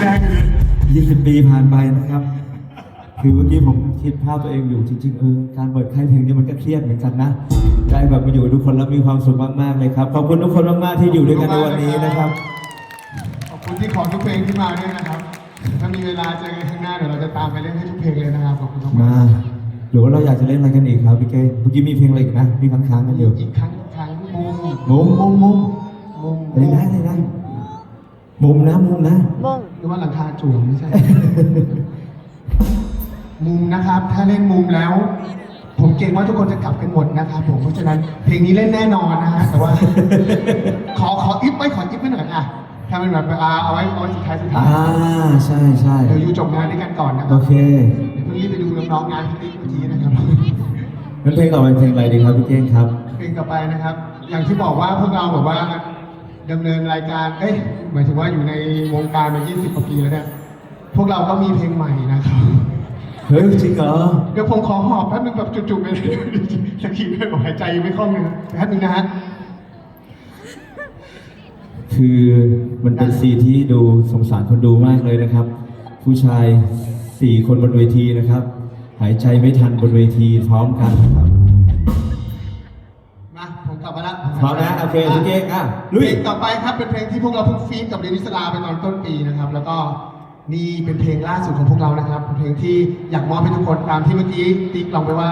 แรงเลย20ปีผ่านไปนะครับ คือเมื่อกี้ผมคิดภาพตัวเองอยู่จริงๆเออการเปิดค่ายเพลงนี้มันก็เครียดเหมือนกันนะ ได้แบบมาอยู่กับทุกคนแล้วมีความสุขมากๆเลยครับ ขอบคุณทุกคนมากๆที่อยู่ด้วยกันในวันนี้นะครับ ขอบคุณที่ขอทุกเพลงที่มาด้วยนะครับ ถ้ามีเวลาเจอกันข้างหน้าเดี๋ยวเราจะตามไปเล่นให้ทุกเพลงเลยนะครับขอบคุณมากมาหรือว่าเราอยากจะเล่นอะไรกันอีกครับพี่เก้เมื่อกี้มีเพลงอะไรอีกนะมีค้างๆกันอยู่อีกครั้งอีกครั้งมุมมุมมุมมุมมุมอะไรนะ อะไรนะมุมนะมุมนะหรือว่าหลังคาจั่วไม่ใช่ มุมนะครับ ถ้าเล่นมุมแล้ว ผมเกรงว่าทุกคนจะกลับกันหมดนะครับผมเพราะฉะนั้นเพลงนี้เล่นแน่นอนนะฮะแต่ว่า ขอขออิฟไว้ขออิฟไว้หน่อยอะถ้าเป็นแบบอ่าเอาไว้เอาไว้สุดท้ายสุดท้าอ่ายใช่ใช่เดี๋ยวอยู่จบงานด้วยกันก่อนนะคโอรับเคเดี๋ยวเพิ่งรีบไปดูน้องๆงานที่ติ๊กเมื่อกี้นะครับ งั้นเพลงต่อไปเพลงอะไรดีครับพี่เก้งครับ เพลงต่อไปนะครับ อย่างที่บอกว่าพวกเราแบบว่า ดำเนินรายการ เอ้ย หมายถึงว่าอยู่ในวงการมา 20 กว่าปีแล้วเนี่ย พวกเราก็มีเพลงใหม่นะครับ เฮ้ยจริงเหรอเดี๋ยวผมขอหอบแป๊บนึงแบบจุกๆไปเลยสักทีไม่บอกหายใจยังไม่คล่องเลยนะแป๊บนึงนะฮะ คือมันเป็นซีนที่ดูสงสารคนดูมากเลยนะครับ ผู้ชายสี่คนบนเวทีนะครับ หายใจไม่ทันบนเวทีพร้อมกันนะครับ พร้อมนะโอเคพี่เก้งอะลุเพยลงต่อไปครับเป็นเพลงที่พวกเราเพิ่งฟีดกับเรนิสลาไปตอนต้นปีนะครับ แล้วก็นี่เป็นเพลงล่าสุดของพวกเรานะครับเป็นเพลงที่อยากมอบให้ทุกคนตามที่เมื่อกี้ติ๊กลองไปว่า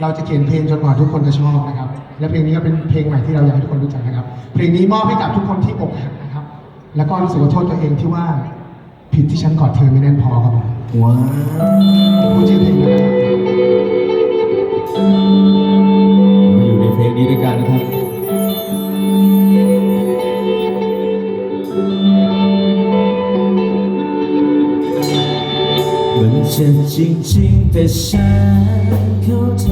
เราจะเขียนเพลงจนกว่าทุกคนจะชอบนะครับ และเพลงนี้ก็เป็นเพลงใหม่ที่เราอยากให้ทุกคนรู้จักนะครับ เพลงนี้มอบให้กับทุกคนที่อกหักนะครับ แล้วก็รู้สึกว่าโทษตัวเองที่ว่าผิดที่ฉันกอดเธอไม่แน่นพอครับผมว้าวพูดชื่อเพลงเลยนะครับ จริงๆแต่ฉันเข้าใจ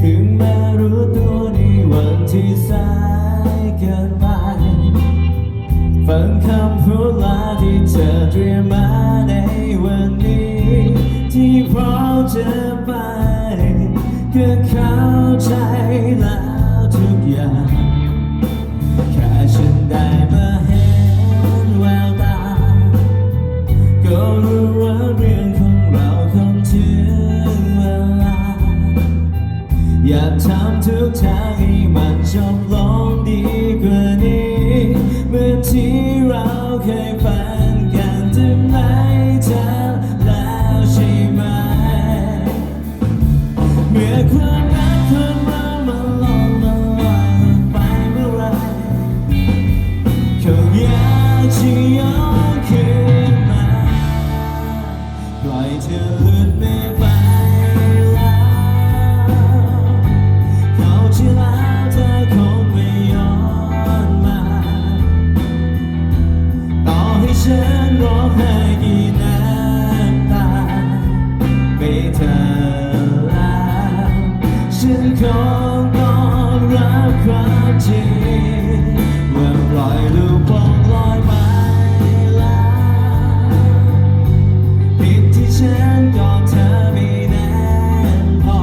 ถึงแม้รู้ตัวในวันที่สายเกินไปฟังคำพูดลาที่เธอเตรียม เคยไป ความจริงว่าปล่อยลูกโป่งลอยไปแล้วผิดที่ฉันก็เธอไม่แน่พอ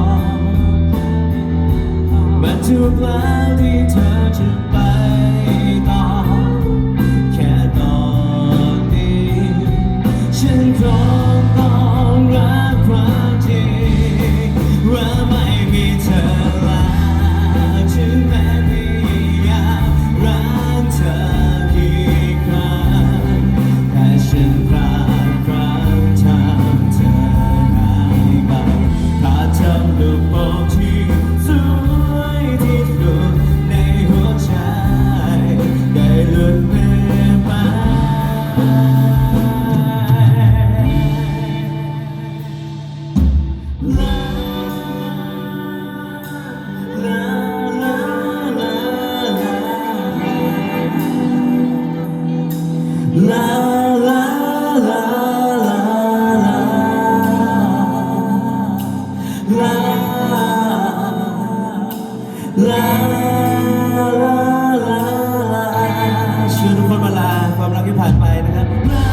มันถูกแล้วที่เธอจะ ลาลาลาลาชวนทุกคนมาลาความรักที่ผ่านไปนะครับ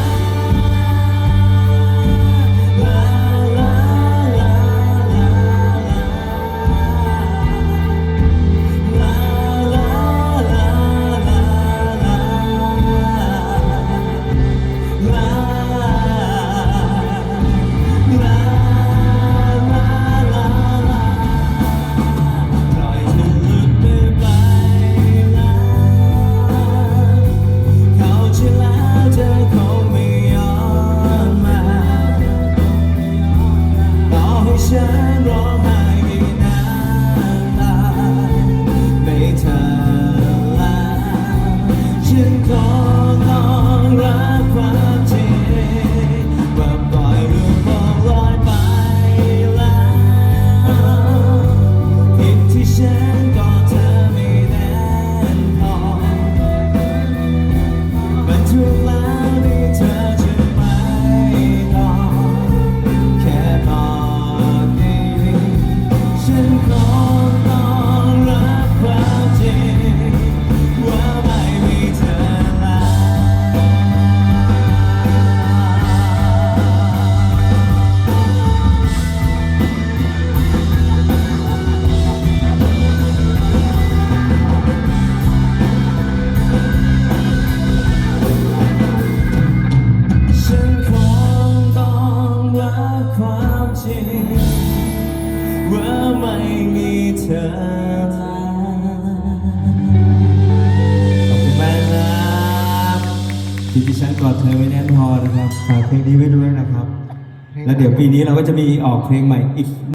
เธอไว้แน่นพอนะครับฝากเพลงนี้ไว้ด้วยนะครับ แล้วเดี๋ยวปีนี้เราก็จะมีออกเพลงใหม่อีก